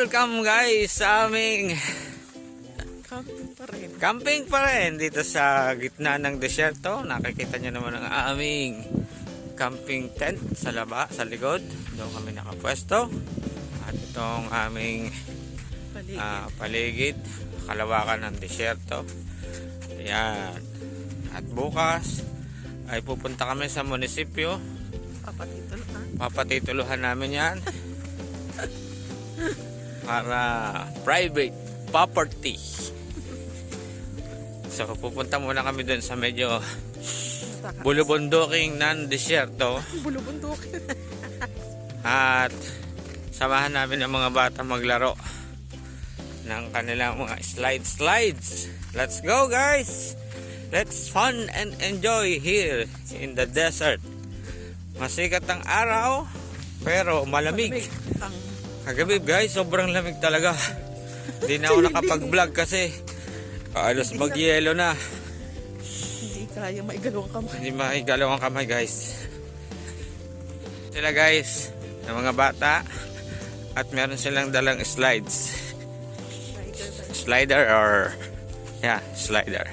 Welcome guys sa aming Camping pa rin. camping pa rin dito sa gitna ng desyerto. Nakikita nyo naman ang aming camping tent sa laba, sa likod. Doon kami nakapwesto. At itong aming Paligid. ah, paligid, kalawakan ng desyerto. Ayan. At bukas ay pupunta kami sa munisipyo. Ah. Papatituluhan namin yan. Para private property. So pupunta muna kami dun sa medyo bulubunduking ng desyerto. bulubundukin. At samahan namin ang mga bata maglaro ng kanilang mga slide slides. Let's go guys! Let's fun and enjoy here in the desert. Masikat ang araw pero malamig. Ang Kagabi guys, sobrang lamig talaga. Hindi na ako nakapag-vlog kasi halos mag-yelo na. hindi kaya maigalaw ang kamay. Hindi maigalaw ang kamay guys. Sila guys, ng mga bata at meron silang dalang slides. Slider or yeah, slider.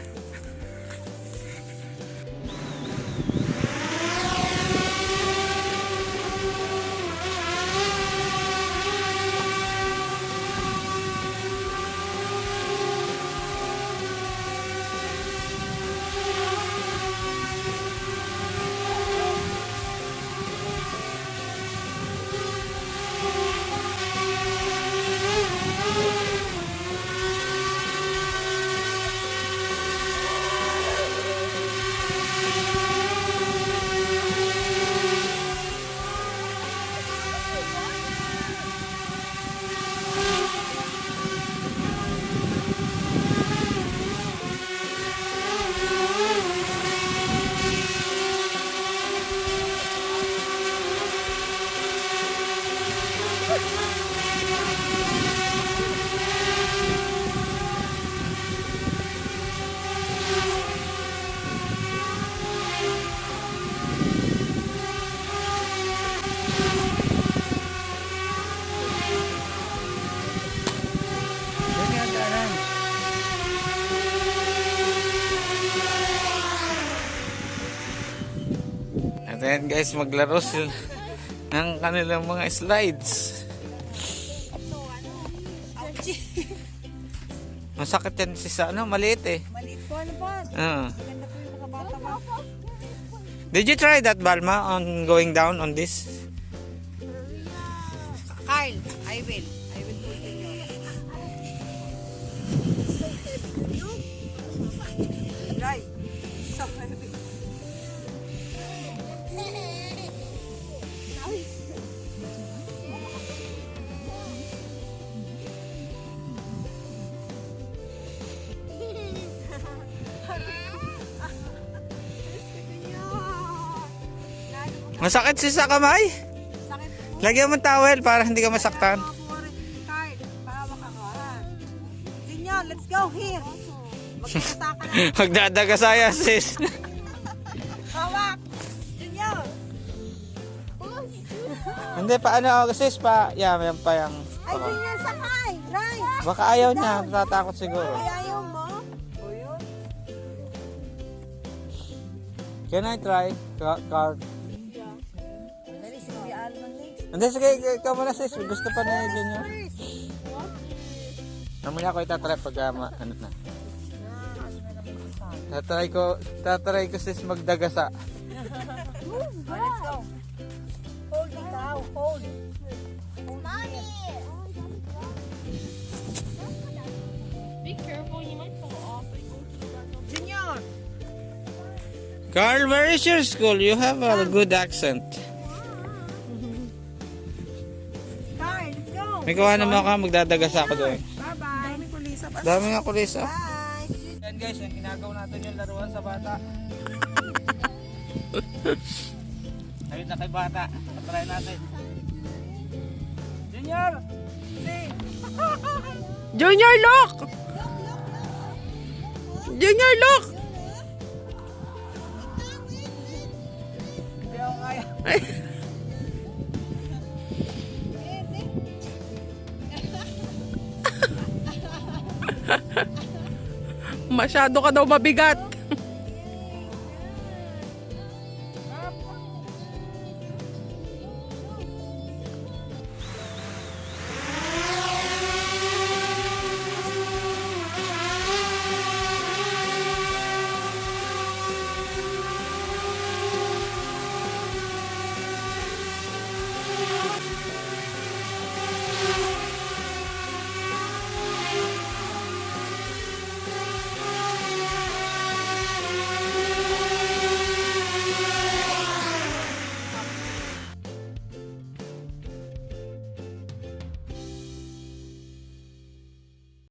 At ayan guys, maglaro sila ng kanilang mga slides. Masakit yan si sa ano, maliit eh. Maliit po, ano po? Ah. Maganda po yung mga bata mo. Did you try that, Balma, on going down on this? Carl, I will. I will in you. Right. So Masakit si sa kamay? Lagyan mo ng towel para hindi ka masaktan. Let's go here. Na. Magdadagasaya, sis. Hawak! Junior! hindi pa ano, sis, pa, yeah, yan pa yung... Ay, Junior, sakay! Right! Baka ayaw niya, natatakot siguro. Ay, ayaw mo? Can I try? Car, car. Hindi, sige, ikaw muna, sis. Gusto pa na yun yun. Mamaya ko itatry pag uh, ma- ano na. Tatry ko, tatry ko sis magdagasa. Let's go. Hold it now. Hold. Mommy! Be careful, you might fall off. Junior! Carl, where is your school? You have a good accent. May kuha naman ka, magdadagasa ako doon. Bye-bye! Dami kulisa pa. Dami nga kulis, oh. Bye! Yan guys, yung ginagawa natin yung laruan sa bata. Ayun na kay bata. Patry natin. Junior! Junior, look! Junior, look! Hindi ako kaya. Masyado ka daw mabigat.